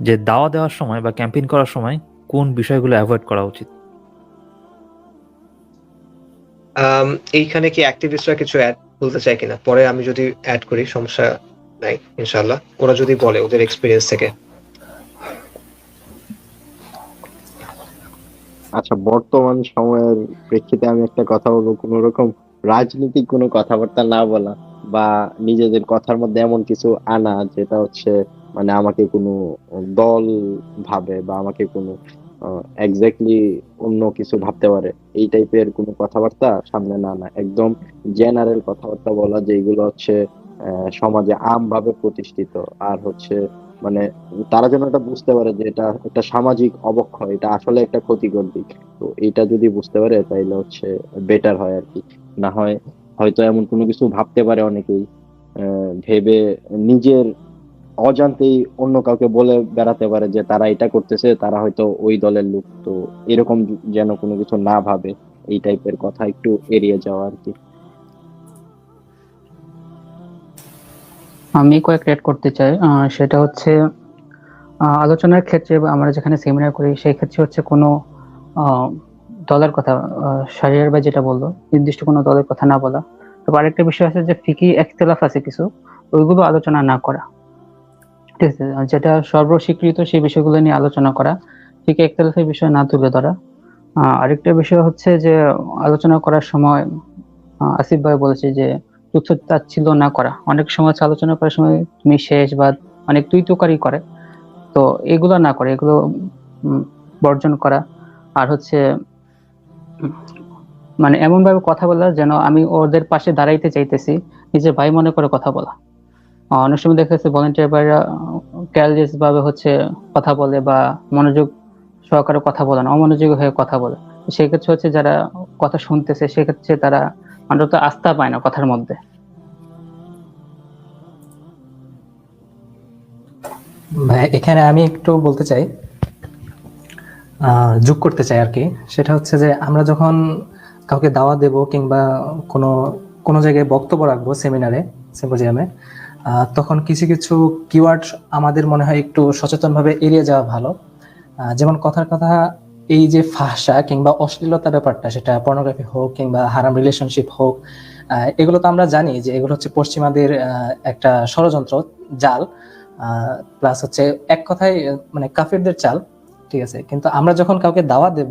যে দাওয়া দেওয়ার সময় বা ক্যাম্পেইন করার সময় কোন বিষয়গুলো অ্যাভয়েড করা উচিত? আম, এইখানে কি অ্যাক্টিভিস্টরা কিছু অ্যাড বলতে চাই কিনা? পরে আমি যদি অ্যাড করি সমস্যা নাই ইনশাল্লাহ ওরা যদি বলে ওদের এক্সপিরিয়েন্স থেকে। আচ্ছা বর্তমান সময়ের প্রেক্ষিতে আমি একটা কথা বলব। কোন রকম রাজনৈতিক কোনো কথাবার্তা না বলা বা নিজেদের কথার মধ্যে এমন কিছু আনা যেটা হচ্ছে মানে আমাকে কোনো দল ভাবে বা আমাকে কোনো এক্স্যাক্টলি অন্য কিছু ভাবতে পারে, এই টাইপের কোনো কথাবার্তা সামনে না না একদম জেনারেল কথাবার্তা বলা যেগুলো হচ্ছে সমাজে আমভাবে প্রতিষ্ঠিত। আর হচ্ছে মানে তারা যেন এটা বুঝতে পারে যে এটা একটা সামাজিক অবক্ষয়, এটা আসলে একটা ক্ষতিকর দিক। তো এটা যদি বুঝতে পারে, তাইলে হচ্ছে বেটার হয় আর কি। না হয় হয়তো এমন কোনো কিছু ভাবতে পারে অনেকেই ভেবে নিজের অজান্তেই অন্য কাউকে বলে বেড়াতে পারে যে তারা এটা করতেছে, তারা হয়তো ওই দলের লোক। তো এরকম যেন কোনো কিছু না ভাবে, এই টাইপের কথা একটু এড়িয়ে যাওয়া আর কি। আমি কয়েক রেড করতে চাই। সেটা হচ্ছে আলোচনার ক্ষেত্রে বা আমরা যেখানে সেমিনার করি, সেই ক্ষেত্রে হচ্ছে কোনো দলের কথা সারিয়ার ভাই যেটা বলল, নির্দিষ্ট কোনো দলের কথা না বলা। তবে আরেকটা বিষয় আছে যে ফিকি একতলাফ আছে কিছু, ওইগুলো আলোচনা না করা। ঠিক যেটা সর্বস্বীকৃত সেই বিষয়গুলো নিয়ে আলোচনা করা। ফিকি একতলাফের বিষয় না তুলে ধরা। আরেকটা বিষয় হচ্ছে যে, আলোচনা করার সময় আসিফ ভাই বলেছে যে তুচ্ছ তাচ্ছিল্য না করা। অনেক সময় আলোচনা করার সময় তুমি শেষ বা অনেক তুই করে। তো এগুলো না করে, এগুলো বর্জন করা। আর হচ্ছে মানে এমন ভাবে কথা বলা যেন আমি ওদের পাশে দাঁড়াইতে চাইতেছি। নিজের ভাই মনে করে কথা বলা। অনেক সময় দেখা যাচ্ছে ভলেন্টিয়ার ভাইরা ক্যালজেস ভাবে হচ্ছে কথা বলে বা মনোযোগ সহকারে কথা বলে না, অমনোযোগী হয়ে কথা বলে। সেক্ষেত্রে হচ্ছে যারা কথা শুনতেছে, সেক্ষেত্রে তারা অন্তত আস্থা পায় না কথার মধ্যে। এখানে আমি একটু বলতে চাই যোগ করতে চাই আর কি। সেটা হচ্ছে যে আমরা যখন কাউকে দাওয়া দেব কিংবা কোনো কোনো জায়গায় বক্তব্য রাখব সেমিনারে সিম্পোজিয়ামে তখন কিছু কিছু কিওয়ার্ড আমাদের মনে হয় একটু সচেতনভাবে এড়িয়ে যাওয়া ভালো। যেমন কথার কথা, এই যে ফাঁসা কিংবা অশ্লীলতা ব্যাপারটা, সেটা পর্নোগ্রাফি হোক কিংবা হারাম রিলেশনশিপ হোক এগুলো তো আমরা জানি যে এগুলো হচ্ছে পশ্চিমাদের একটা ষড়যন্ত্র, জাল প্লাস হচ্ছে এক কথায় মানে কাফিরদের চাল, ঠিক আছে? কিন্তু আমরা যখন কাউকে দাওয়া দেব,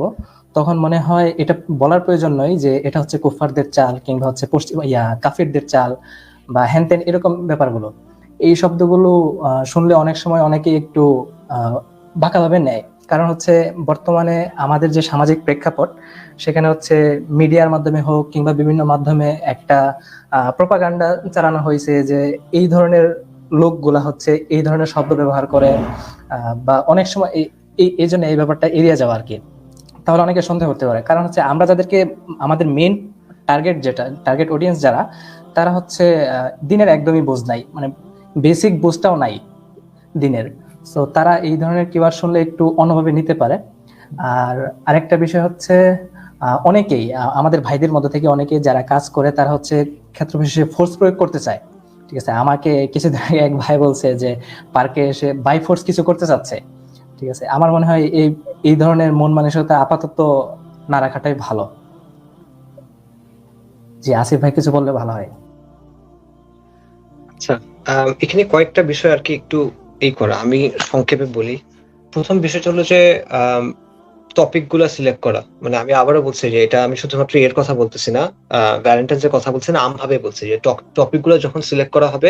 তখন মনে হয় এটা বলার প্রয়োজন নয় যে এটা হচ্ছে কুফারদের চাল কিংবা হচ্ছে পশ্চিম, ইয়া, কাফিরদের চাল বা হ্যান ত্যান এরকম ব্যাপারগুলো, এই শব্দগুলো শুনলে অনেক সময় অনেকে একটু বাঁকাভাবে নেয়। কারণ হচ্ছে বর্তমানে আমাদের যে সামাজিক প্রেক্ষাপট, সেখানে হচ্ছে মিডিয়ার মাধ্যমে হোক কিংবা বিভিন্ন মাধ্যমে একটা প্রপাগান্ডা চালানো হয়েছে যে এই ধরনের লোকগুলা হচ্ছে এই ধরনের শব্দ ব্যবহার করে বা অনেক সময় এই জন্য এই ব্যাপারটা এড়িয়ে যাওয়া আর কি তাহলে অনেকে সন্দেহ করতে পারে। কারণ হচ্ছে আমরা যাদেরকে, আমাদের মেন টার্গেট যেটা টার্গেট অডিয়েন্স যারা তারা হচ্ছে দিনের একদমই বোঝ নাই। মানে বেসিক বোঝটাও নাই দিনের। সো তারা এই ধরনের কিওয়ার্ড শুনলে একটু অন্যভাবে নিতে পারে। আর আরেকটা বিষয় হচ্ছে অনেকেই আমাদের ভাইদের মধ্যে থেকে অনেকেই যারা কাজ করে, তারা হচ্ছে ক্ষেত্র বিশেষে ফোর্স প্রয়োগ করতে চায়। ঠিক আছে, আমাকে কিছুদিন আগে এক ভাই বলছে যে পার্কে এসে বাই ফোর্স কিছু করতে চাচ্ছে। ঠিক আছে, আমার মনে হয় এই এই ধরনের মন মানসিকতা আপাতত না রাখাটাই ভালো। জি আসিফ ভাই কিছু বললে ভালো হয়। আচ্ছা এখানে কয়েকটা বিষয় আর কি একটু এই করা, আমি সংক্ষেপে বলি। প্রথম বিষয়টা হলো যে টপিকগুলা সিলেক্ট করা। মানে আমি আবারও বলছি যে, এটা আমি শুধুমাত্র এর কথা বলতেছি না ভ্যালেন্টাইন্স এর কথা বলছি না, আমভাবে বলছি যে টপিকগুলো যখন সিলেক্ট করা হবে,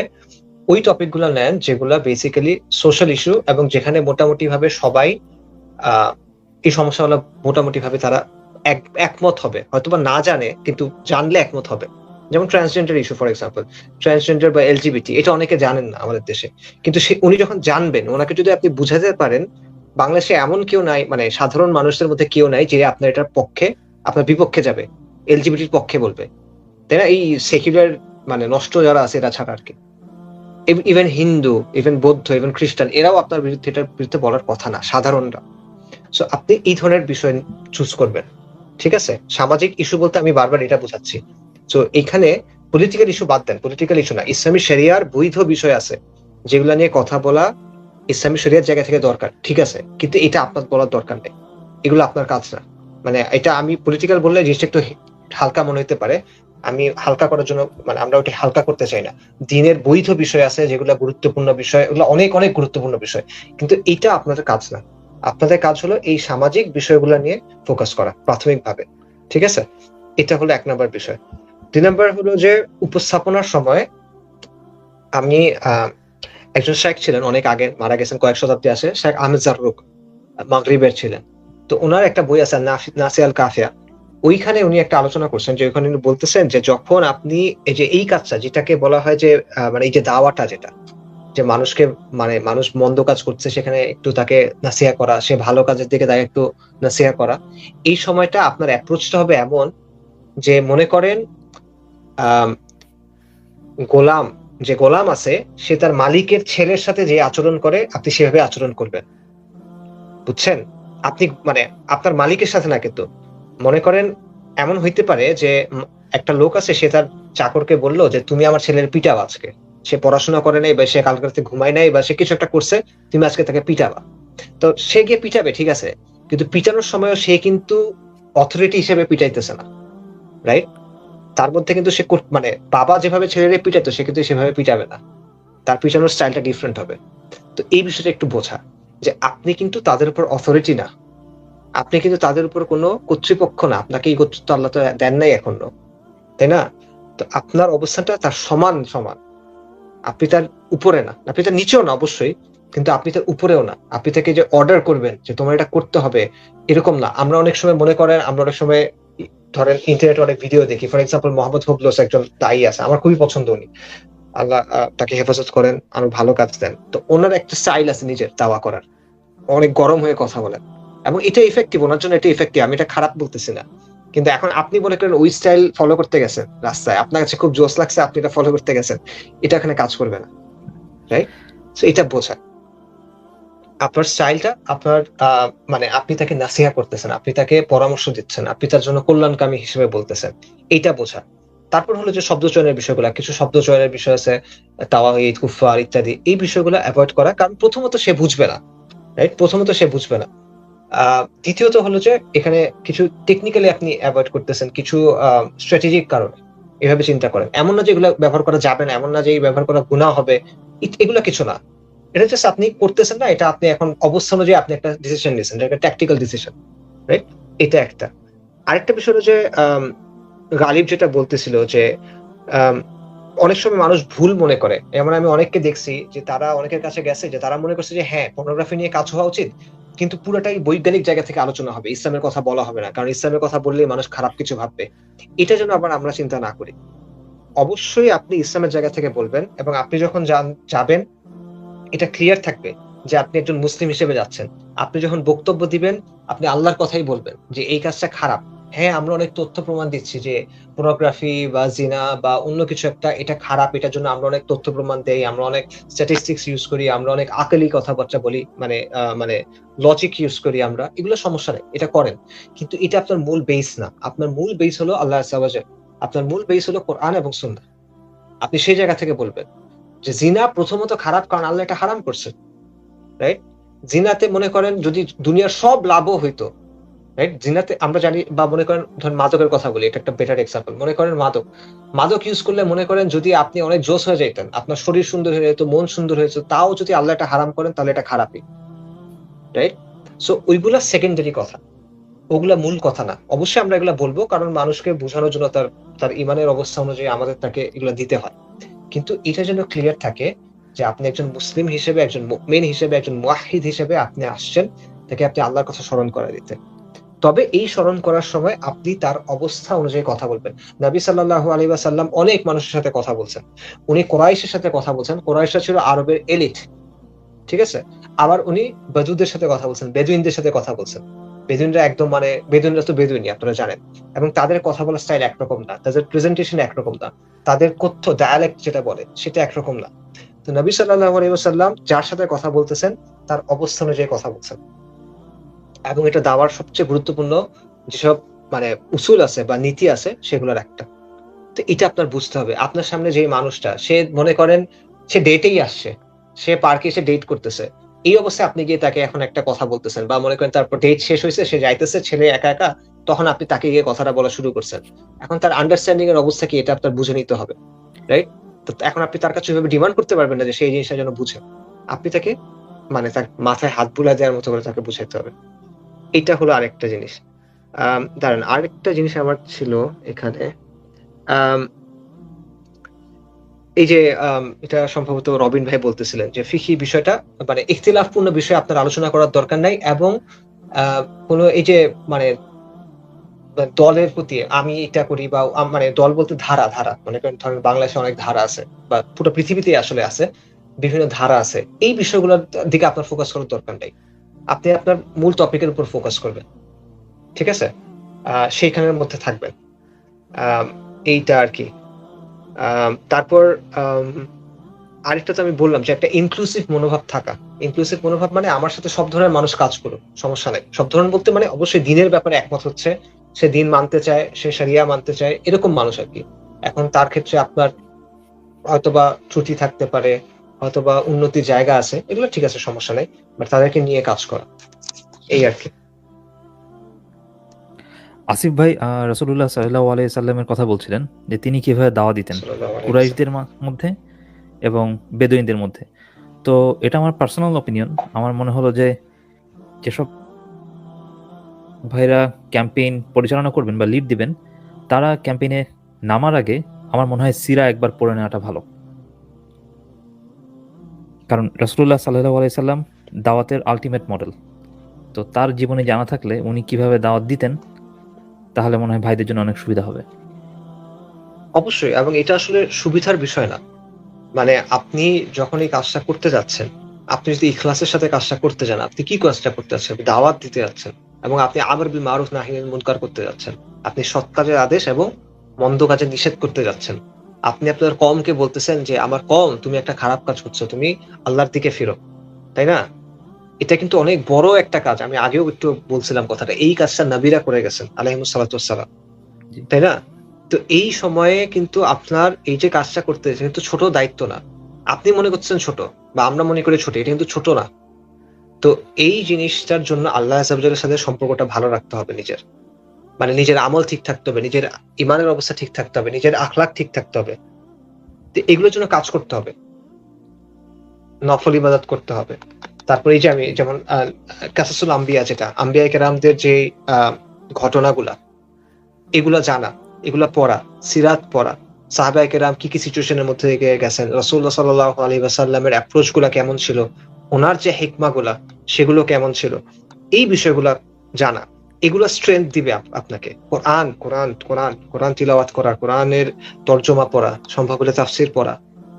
ওই টপিকগুলো নেন যেগুলা বেসিক্যালি সোশ্যাল ইস্যু এবং যেখানে মোটামুটি ভাবে সবাই এই সমস্যাগুলো মোটামুটি ভাবে তারা এক, একমত হবে। হয়তোবা না জানে, কিন্তু জানলে একমত হবে। যেমন transgender issue for example transgender বা এলজিবিটি এটা অনেকে জানেন না আমাদের দেশে। কিন্তু সে, উনি যখন জানবেন, ওনাকে যদি আপনি বুঝাতে পারেন, বাংলাদেশে এমন কেউ নাই মানে সাধারণ মানুষের মধ্যে কেউ নাই যে আপনার এটার পক্ষে, আপনার বিপক্ষে যাবে এলজিবিটির পক্ষে বলবে। তাই না এই সেকুলার মানে নষ্ট যারা আছে, এরা ছাড়া আর কি। ইভেন হিন্দু ইভেন বৌদ্ধ ইভেন খ্রিস্টান এরাও আপনার বিরুদ্ধে, এটার বিরুদ্ধে বলার কথা না, সাধারণরা। সো আপনি এই ধরনের বিষয় চুজ করবেন। ঠিক আছে? সামাজিক ইস্যু বলতে আমি বারবার এটা বোঝাচ্ছি। তো এখানে পলিটিক্যাল ইস্যু বাদ দেন পলিটিক্যাল ইস্যু না, ইসলামী শরিয়ার বৈধ বিষয় আছে, যেগুলো নিয়ে কথা বলা ইসলামী শরিয়ার জায়গা থেকে দরকার, ঠিক আছে? কিন্তু এটা আপনার বলার দরকার নেই। এগুলো আপনার কাজ না। মানে এটা আমি পলিটিক্যাল বললে জিনিসটা একটু হালকা মনে হতে পারে। আমি হালকা করার জন্য মানে আমরা ওটা হালকা করতে চাই না। দিনের বৈধ বিষয় আছে, যেগুলো গুরুত্বপূর্ণ বিষয়, ওগুলো অনেক অনেক গুরুত্বপূর্ণ বিষয়। কিন্তু এটা আপনাদের কাজ না। আপনাদের কাজ হলো এই সামাজিক বিষয়গুলো নিয়ে ফোকাস করা, প্রাথমিকভাবে, ঠিক আছে? এটা হলো এক নম্বর বিষয়। দুই নম্বর হলো যে উপস্থাপনার সময় আমি একজন শেখ ছিলেন, অনেক আগে মারা গেছেন, কয়েক শতাব্দী আসে শেখ আহমেদ জাররুক, মাগরিবের ছিলেন। তো ওনার একটা বই আছে নাফি- নাসি আল কাফিয়া। ওইখানে উনি একটা আলোচনা করছেন যে ওইখানে উনি বলতেছেন যে যখন আপনি এই যে এই কাজটা, যেটাকে বলা হয় যে মানে এই যে দাওয়াটা যেটা যে মানুষকে মানে মানুষ মন্দ কাজ করছে, সেখানে একটু তাকে নাসিহা করা, সে ভালো কাজের দিকে তাকে একটু নাসিহা করা। এই সময়টা আপনার অ্যাপ্রোচটা হবে এমন যে মনে করেন গোলাম, যে গোলাম আছে, সে তার মালিকের ছেলের সাথে যে আচরণ করে, আপনি সেভাবে আচরণ করবেন। বুঝছেন? আপনি মানে আপনার মালিকের সাথে না কিন্তু। মনে করেন, এমন হইতে পারে যে একটা লোক আছে, সে তার চাকরকে বলল যে, তুমি আমার ছেলের পিটাও আজকে। সে পড়াশোনা করে নাই বা সে কালকে রাতে ঘুমায় নাই বা সে কিছু একটা করছে, তুমি আজকে তাকে পিটাবা। তো সে গিয়ে পিটাবে, ঠিক আছে? কিন্তু পিটানোর সময়ও সে কিন্তু অথরিটি হিসেবে পিটাইতেছে না রাইট তার মধ্যে কিন্তু সে মানে বাবা যেভাবে ছেলেরে পিটাতো সে কিন্তু সেভাবে পিটাবে না। তার পিটানোর স্টাইলটা ডিফারেন্ট হবে। তো এই বিষয়টা একটু বোঝা যে আপনি কিন্তু তাদের উপর অথরিটি না। আপনি কিন্তু তাদের উপর কোনো কর্তৃপক্ষ না। আপনাকে এই কর্তৃত্ব আল্লাহ তো দেন নাই এখনও, তাই না? তো আপনার অবস্থানটা তার সমান সমান। আপনি তার উপরে না। আপনি তার নিচেও না অবশ্যই, কিন্তু আপনি তার উপরেও না। আপনি তাকে যে অর্ডার করবেন যে তোমার এটা করতে হবে, এরকম না। আমরা অনেক সময় মনে করেন, আমরা অনেক সময় ধরেন ইন্টারনেটে অনেক ভিডিও দেখি। ফর এক্সাম্পল মোহাম্মদ হবলোস একজন দায়ী আছে, আমার খুবই পছন্দ উনি। আল্লাহ তাকে হেফাজত করেন, আরও ভালো কাজ দেন। তো ওনার একটা স্টাইল আছে নিজের দাওয়া করার। অনেক গরম হয়ে কথা বলেন। এবং এটা ইফেক্টিভ ওনার জন্য এটা ইফেক্টিভ আমি এটা খারাপ বলতেছি না। কিন্তু এখন আপনি মনে করেন ওই স্টাইল ফলো করতে গেছেন রাস্তায়। আপনার কাছে খুব জোশ লাগছে, আপনি এটা ফলো করতে গেছেন। এটা এখানে কাজ করবে না রাইট এটা বোঝা আপনার স্টাইলটা আপনার মানে আপনি তাকে নাসিহা করতেছেন, আপনি তাকে পরামর্শ দিচ্ছেন, আপনি তার জন্য কল্যাণকামী হিসেবে বলতেছেন এইটা বোঝা তারপর হলো যে শব্দ চয়নের বিষয়গুলো, কিছু শব্দ চয়নের বিষয় আছে, তাওয়াহিদ কুফার ইত্যাদি, এই বিষয়গুলো অ্যাভয়েড করা, কারণ প্রথমত সে বুঝবে না রাইট প্রথমত সে বুঝবে না। দ্বিতীয়ত হলো যে এখানে কিছু টেকনিক্যালি আপনি অ্যাভয়েড করতেছেন, কিছু স্ট্র্যাটেজিক কারণে। এভাবে চিন্তা করেন। এমন না যে এগুলো ব্যবহার করা যাবে না, এমন না যে ব্যবহার করা গুণা হবে। এগুলো কিছু না। এটা জাস্ট আপনি করতেছেন না, এটা আপনি এখন অবস্থা অনুযায়ী আপনি একটা ডিসিশন নিয়েছেন, এটা একটা ট্যাকটিক্যাল ডিসিশন রাইট এটা একটা। আরেকটা বিষয় হলো যে গালিব যেটা বলতেছিল যে অনেক সময় মানুষ ভুল মনে করে। এমন আমি অনেককে দেখছি যে তারা অনেকের কাছে গেছে যে তারা মনে করছে যে হ্যাঁ পর্নোগ্রাফি নিয়ে কাজ হওয়া উচিত, কিন্তু পুরোটাই বৈজ্ঞানিক জায়গা থেকে আলোচনা হবে, ইসলামের কথা বলা হবে না। কারণ ইসলামের কথা বললেই মানুষ খারাপ কিছু ভাববে। এটা যেন আবার আমরা চিন্তা না করি। অবশ্যই আপনি ইসলামের জায়গা থেকে বলবেন এবং আপনি যখন যাবেন, এটা ক্লিয়ার থাকবে যে আপনি একজন মুসলিম হিসেবে যাচ্ছেন। আপনি যখন বক্তব্য দিবেন, আপনি আল্লাহর কথাই বলবেন যে এই কাজটা খারাপ। হ্যাঁ আমরা অনেক তথ্য প্রমাণ দিচ্ছি যে পোর্নোগ্রাফি বা জিনা বা অন্য কিছু একটা, এটা খারাপ, এটার জন্য আমরা অনেক তথ্য প্রমাণ দেই, আমরা অনেক স্ট্যাটিস্টিক্স ইউজ করি, আমরা অনেক আকেলি কথাবার্তা বলি মানে মানে লজিক ইউজ করি আমরা, এগুলো সমস্যা নেই, এটা করেন। কিন্তু এটা আপনার মূল বেস না। আপনার মূল বেস হলো আল্লাহ সাবাজের আপনার মূল বেস হলো কোরআন এবং সুন্দর আপনি সেই জায়গা থেকে বলবেন যে জিনা প্রথমত খারাপ কারণ আল্লাহ এটা হারাম করছে রাইট জিনাতে মনে করেন যদি দুনিয়ার সব লাভও হইতো রাইট জিনাতে আমরা জানি বা মনে করেন, ধরেন মাদকের কথা বলি, এটা একটা বেটার এক্সাম্পল মনে করেন মাদক। মাদক ইউজ করলে মনে করেন যদি আপনি অনেক জোশ হয়ে যাইতেন, আপনার শরীর সুন্দর হয়ে যেত, মন সুন্দর হয়ে যেত, তাও যদি আল্লাহ এটা হারাম করেন, তাহলে এটা খারাপই। রাইট সো ওইগুলা সেকেন্ডারি কথা। ওগুলা মূল কথা না। অবশ্যই আমরা এগুলা বলব, কারণ মানুষকে বোঝানোর জন্য তার তার ইমানের অবস্থা অনুযায়ী আমাদের তাকে এগুলা দিতে হয়। কিন্তু এটা যেন ক্লিয়ার থাকে যে আপনি একজন মুসলিম হিসেবে, একজন মেন হিসেবে, একজন মুয়াহিদ হিসেবে আপনি আসছেন, তাকে আপনি আল্লাহর কথা স্মরণ করে দিতে তবে এই স্মরণ করার সময় আপনি তার অবস্থা অনুযায়ী কথা বলবেন। নবী সাল্লাহ আলী সাল্লাম অনেক মানুষের সাথে কথা বলছেন। উনি কোরাইশের সাথে কথা বলছেন। কোরাইশরা ছিল আরবের এলিট। ঠিক আছে? আবার উনি বেদুদের সাথে কথা বলছেন, বেদুইনদের সাথে কথা বলছেন। বেদুইনরা একদম মানে বেদুইনরা তো বেদুইনি, আপনারা জানেন। এবং তাদের কথা বলার স্টাইল একরকম না, তাদের প্রেজেন্টেশন একরকম না। তাদের কথ্য ডায়ালেক্ট যেটা বলে, সেটা একরকম না। তো নবী সাল্লাহ আলাইসাল্লাম যার সাথে কথা বলতেছেন, তার অবস্থা অনুযায়ী কথা বলছেন। এবং এটা দাওয়ার সবচেয়ে গুরুত্বপূর্ণ যেসব মানে উসুল আছে বা নীতি আছে, সেগুলোর একটা। তো এটা আপনার বুঝতে হবে। আপনার সামনে যে মানুষটা, সে মনে করেন সে ডেটেই আসছে। সে পার্কে এসে ডেট করতেছে। এই অবস্থায় আপনি গিয়ে তাকে এখন একটা কথা বলতেছেন বা মনে করেন তারপর ডেট শেষ হয়েছে, সে যাইতেছে, ছেলে একা একা, তখন আপনি তাকে গিয়ে কথাটা বলা শুরু করছেন। এখন তার আন্ডারস্ট্যান্ডিং এর অবস্থা কি, এটা আপনার বুঝে নিতে হবে রাইট তো এখন আপনি তার কাছে ডিমান্ড করতে পারবেন না যে সেই জিনিসটা যেন বুঝে। আপনি তাকে মানে তার মাথায় হাত বুলা দেওয়ার মতো করে তাকে বুঝাইতে হবে। এইটা হলো আরেকটা জিনিস। দাঁড়ান, আরেকটা জিনিস আমার ছিল এখানে। এই যে এটা সম্ভবত রবিন ভাই বলতেছিলেন যে ফিকি বিষয়টা মানে ইখতিলাফপূর্ণ বিষয়ে আপনার আলোচনা করার দরকার নাই এবং কোনো এই যে মানে দলের প্রতি আমি এটা করি বা মানে দল বলতে ধারা ধারা। মনে ধরেন বাংলাদেশে অনেক ধারা আছে বা পুরো পৃথিবীতে আসলে আছে, বিভিন্ন ধারা আছে। এই বিষয়গুলোর দিকে আপনার ফোকাস করার দরকার নেই। আপনি আপনার মূল টপিকের উপর ফোকাস করবেন। ঠিক আছে? সেইখানের মধ্যে থাকবেন। এইটা আর কি। তারপর আরেকটা তো আমি বললাম যে একটা ইনক্লুসিভ মনোভাব থাকা। ইনক্লুসিভ মনোভাব মানে আমার সাথে সব ধরনের মানুষ কাজ করুক, সমস্যা নেই। সব ধরনের বলতে মানে অবশ্যই দিনের ব্যাপারে একমত হচ্ছে। সে দিন মানতে চায়, সে সারিয়া মানতে চায়, এরকম মানুষ আর কি। এখন তার ক্ষেত্রে আপনার হয়তোবা ত্রুটি থাকতে পারে হয়তোবা উন্নতির জায়গা আছে এগুলো ঠিক আছে সমস্যা নেই বাট তাদেরকে নিয়ে কাজ করা। এই আর কি। আসিফ ভাই রাসূলুল্লাহ সাল্লাল্লাহু আলাইহি সাল্লামের কথা বলছিলেন যে তিনি কীভাবে দাওয়া দিতেন কুরাইশদের মধ্যে এবং বেদুইনদের মধ্যে। তো এটা আমার পার্সোনাল অপিনিয়ন আমার মনে হলো যে যেসব ভাইরা ক্যাম্পেইন পরিচালনা করবেন বা লিড দিবেন তারা ক্যাম্পেইনে নামার আগে আমার মনে হয় সিরা একবার পড়ে নেওয়াটা ভালো। কারণ রসুল্লাহ সাল্লাহ আলাইসাল্লাম দাওয়াতের আলটিমেট মডেল তো তার জীবনে জানা থাকলে উনি কীভাবে দাওয়াত দিতেন, তাহলে মনে হয় ভাইদের জন্য অনেক সুবিধা হবে। অবশ্যই, এবং এটা আসলে সুবিধার বিষয় না। মানে আপনি যখন এই কাজটা করতে যাচ্ছেন, আপনি যদি ইখলাসের সাথে কাজটা করতে যান, আপনি কি কাজটা করতে যাচ্ছেন? দাওয়াত দিতে যাচ্ছেন, এবং আপনি আবার মারুফ নাহিনের মুনকার করতে যাচ্ছেন। আপনি সৎ কাজের আদেশ এবং মন্দ কাজে নিষেধ করতে যাচ্ছেন। আপনি আপনার কমকে বলতেছেন যে আমার কম তুমি একটা খারাপ কাজ করছ তুমি আল্লাহর দিকে ফিরো। তাই না? এটা কিন্তু অনেক বড় একটা কাজ। আমি আগেও একটু বলছিলাম কথাটা। এই কাজটা নবীরা করে গেছেন আলহিমুসাল্লাম তাই না? তো এই সময়ে কিন্তু আপনার এই যে কাজটা করতে কিন্তু ছোট দায়িত্ব না। আপনি মনে করছেন ছোট বা আমরা মনে করি ছোট এটা কিন্তু ছোট না। তো এই জিনিসটার জন্য আল্লাহ সাথে সম্পর্কটা ভালো রাখতে হবে নিজের। মানে নিজের আমল ঠিক থাকতে হবে নিজের ইমানের অবস্থা ঠিক থাকতে হবে নিজের আখলাখ ঠিক থাকতে হবে। এগুলোর জন্য কাজ করতে হবে। নফল ইবাদত করতে হবে। তারপরে এই যে আমি যেমন আহ, কাসাসুল আম্বিয়া যেটা আম্বিয়া কেরামদের যে ঘটনাগুলা এগুলা জানা এগুলা পড়া সিরাত পড়া। সাহাবাই কেরাম কি কি সিচুয়েশনের মধ্যে দিয়ে গেছেন? রসুল্লাহ সাল্লাহ আলী ওয়াসাল্লামের অ্যাপ্রোচগুলা কেমন ছিল? ওনার যে হেকমা গুলা সেগুলো কেমন ছিল? এই বিষয়গুলা জানা। এগুলো স্ট্রেংথ দিবে আপনাকে। কোরআন কোরআন কোরআন কোরআন তিলাওয়াত করা, কোরআনের তর্জমা পড়া, সম্ভব হলে তাফসির পড়া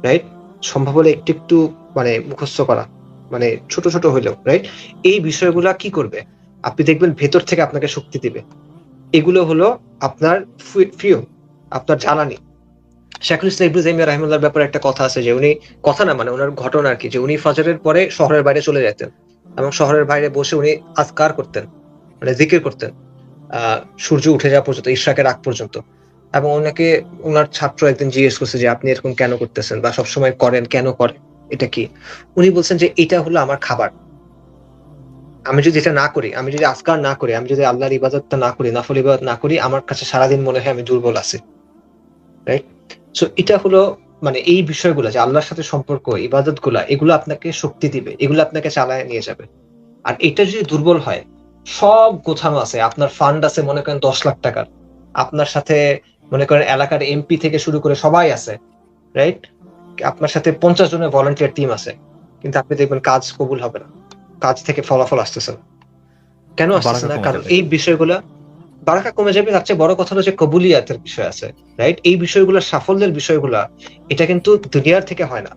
রাইট সম্ভব হলে একটু একটু মানে মুখস্থ করা মানে ছোট ছোট হইলেও রাইট এই বিষয়গুলা কি করবে? আপনি দেখবেন ভেতর থেকে আপনাকে শক্তি দিবে। এগুলো হলো আপনার প্রিয় আপনার জ্বালানি। শেখুল ইসলাম ইবনু তাইমিয়া ব্যাপারে একটা কথা আছে যে উনি, কথা না মানে ওনার ঘটনা আর কি, যে উনি ফজরের পরে শহরের বাইরে চলে যেতেন এবং শহরের বাইরে বসে উনি আজকার করতেন। মানে জিকির করতেন। সূর্য উঠে যাওয়া পর্যন্ত, ইশরাকের আগ পর্যন্ত। এবং ওনাকে, ওনার ছাত্র একদিন জিজ্ঞেস করছে যে, আপনি এরকম কেন করতেছেন বা সবসময় করেন, কেন করেন? এটা কি? উনি বলছেন যে, এটা হলো আমার খাবার। আমি যদি এটা না করি, আমি যদি আজকার না করি, আমি যদি আল্লাহর ইবাদতটা না করি, নফল ইবাদত না করি, আমার কাছে সারাদিন মনে হয় আমি দুর্বল আছি। রাইট সো এটা হলো মানে এই বিষয়গুলো যে, আল্লাহর সাথে সম্পর্ক ইবাদতগুলা এগুলো আপনাকে শক্তি দিবে, এগুলো আপনাকে চালায় নিয়ে যাবে। আর এটা যদি দুর্বল হয় সব গোছানো আছে। আপনার ফান্ড আছে মনে করেন দশ লাখ টাকার। আপনার সাথে মনে করেন এলাকার এমপি থেকে শুরু করে সবাই আছে রাইট আপনার সাথে পঞ্চাশ জনের ভলেন্টিয়ার টিম আছে। কিন্তু আপনি দেখবেন কাজ কবুল হবে না। কাজ থেকে ফলাফল আসতেছে না। কেন আসতেছে না? কারণ এই বিষয়গুলা বারাকা কমে যাবে তার চেয়ে বড় কথা হলো যে কবুলিয়াতের বিষয় আছে রাইট এই বিষয়গুলো সাফল্যের বিষয়গুলা এটা কিন্তু দুনিয়ার থেকে হয় না?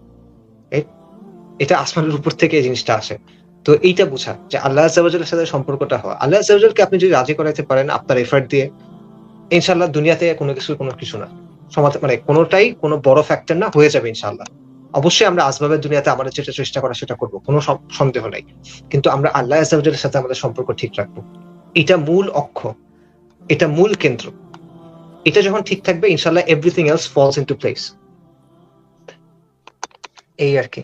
এটা আসমানের উপর থেকে এই জিনিসটা আসে। তো এইটা বোঝা যে আল্লাহ আজাবাজের সাথে সম্পর্কটা হওয়া। আল্লাহ আজাবাজকে আপনি যদি রাজি করাইতে পারেন, আপনার এফার্ট দিয়ে ইনশাল্লাহ দুনিয়াতে কোনো কিছু কোনো কিছু না। সমাজ মানে কোনোটাই কোনো বড় ফ্যাক্টর না, হয়ে যাবে ইনশাল্লাহ অবশ্যই আমরা আসবাবের দুনিয়াতে আমাদের যেটা চেষ্টা করা সেটা করব, কোনো সন্দেহ নাই। কিন্তু আমরা আল্লাহ আজাবাজের সাথে আমাদের সম্পর্ক ঠিক রাখব। এটা মূল অক্ষ, এটা মূল কেন্দ্র। এটা যখন ঠিক থাকবে ইনশাল্লাহ everything else falls into place এই আর কি।